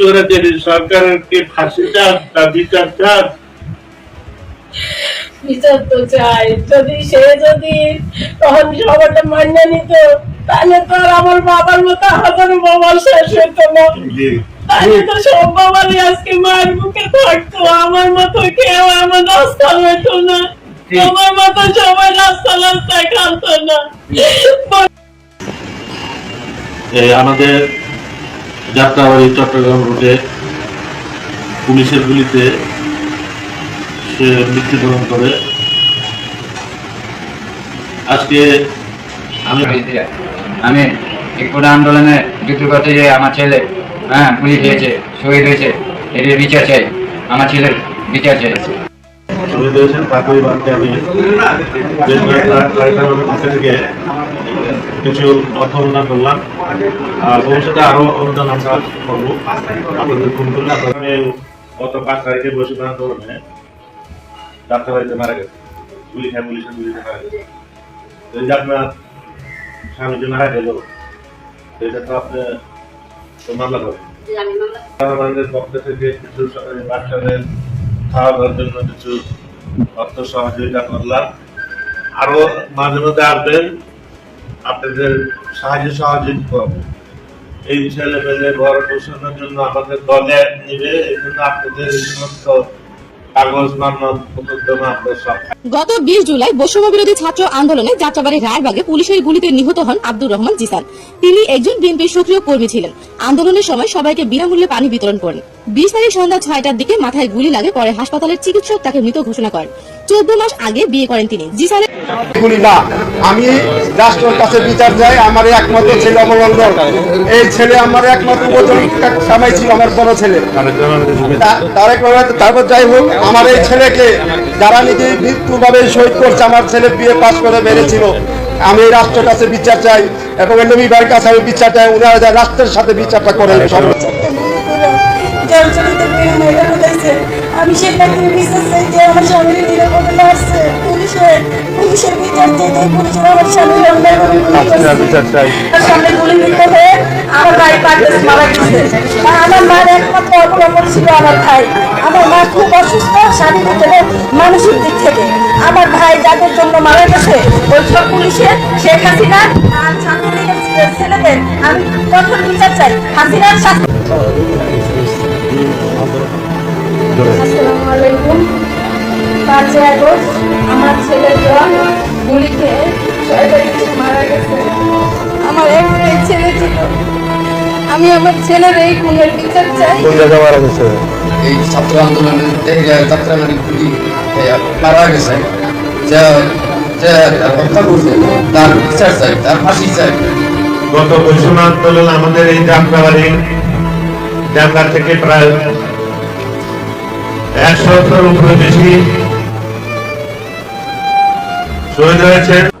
স্বৈরাচারী সরকারের কি ফাঁসি চান তা বিচার চান বিচার তো চাই। যদি সে যদি তখন সবাইটা মান্য নিত তাহলে তো আর আমার বাবার মতো হাজারো বাবার শেষ হতো না। তাহলে তো সব বাবারই আজকে মায়ের বুকে থাকতো। আমার মতো কেউ এমন রাস্তা হতো না। আমার মতো সবাই রাস্তা রাস্তায় কাঁদতো না। আমাদের যাত্রাবাড়ি চট্টগ্রাম রুটে পুলিশের গুলিতে সে মৃত্যুবরণ করে। আজকে আমি আমি কোটা আন্দোলনে যুদ্ধ করতে যে আমার ছেলে হ্যাঁ পুলিশ হয়েছে শহীদ হয়েছে এটির বিচার চাই আমার ছেলের বিচার চাই। শহীদ হয়েছেন তাকে আমি থেকে কিছু অর্থ অনুদান করলাম। আর ভবিষ্যতে আরও অনুদান আমরা করব। আপনাদের ফোন করলে গত পাঁচ তারিখে বসে আন্দোলনে যাত্রাবাড়িতে মারা গেছে। গুলি খায় পুলিশের গুলিতে মারা গেছে এই আপনার স্বামী যে মারা গেল এটা তো আপনি তো মামলা করবেন আমাদের পক্ষ থেকে কিছু জন্য কিছু অর্থ সহযোগিতা করলাম। আরও মাঝে মধ্যে আসবেন। আপনাদের সাহায্য সহযোগিতা করব। এই ছেলে পেলে বড় পোষণের জন্য আমাদের দলে নিবে, এই জন্য আপনাদের সমস্ত গত বিশ জুলাই বৈষম্য বিরোধী ছাত্র আন্দোলনে যাত্রাবাড়ি রায়বাগে পুলিশের গুলিতে নিহত হন আব্দুর রহমান জিসান। তিনি একজন বিএনপির সক্রিয় কর্মী ছিলেন। আন্দোলনের সময় সবাইকে বিনামূল্যে পানি বিতরণ করেন। বিশ তারিখ সন্ধ্যা ছয়টার দিকে মাথায় গুলি লাগে পরে হাসপাতালের চিকিৎসক তাকে মৃত ঘোষণা করেন। চোদ্দ মাস আগে বিয়ে করেন তিনি। জিসানের এগুলি না আমি রাষ্ট্রের কাছে বিচার চাই আমার একমাত্র ছেলে অমরন্দর এই ছেলে আমার একমাত্র স্বামী ছিল আমার বড় ছেলে। তারেক তারপর যাই হোক আমার এই ছেলেকে যারা নিজে মৃত্যুভাবে শহীদ করছে আমার ছেলে বিয়ে পাস করে বেড়েছিল আমি এই রাষ্ট্রের কাছে বিচার চাই এবং নবী ভাইয়ের কাছে আমি বিচার চাই উনারা রাষ্ট্রের সাথে বিচারটা করেন। আমি সেটা থেকে বিশ্বাস যে আমার স্বামীর নিরাপদে আসছে পুলিশের পুলিশের বিচার পুলিশের আমার স্বামীর অন্যায় গুলিবিদ্ধ হয়ে আমার ভাই পার্টিস মারা গেছে। আর আমার মার একমাত্র অবলম্বন ছিল আমার ভাই। আমার মা খুব অসুস্থ শারীরিক এবং মানসিক দিক থেকে। আমার ভাই যাদের জন্য মারা গেছে ওই সব পুলিশের শেখ হাসিনা আর ছাত্রলীগের ছেলেদের আমি কঠোর বিচার চাই। হাসিনার শাস্তি পাঁচই আগস্ট আমার ছেলের জন মারা গেছে। আমার একটাই ছেলে ছিল। আমি আমার ছেলের এই খুনের বিচার চাই। কোন জায়গায় মারা গেছে? এই ছাত্র আন্দোলনে যায় মানে গুলি মারা গেছে। যা যা হত্যা করছে তার বিচার চাই তার ফাঁসি চাই। গত বৈষম্য আন্দোলন আমাদের এই যাত্রাবাড়ি জানলা থেকে প্রায় একশোর উপরে বেশি শহীদ হয়েছে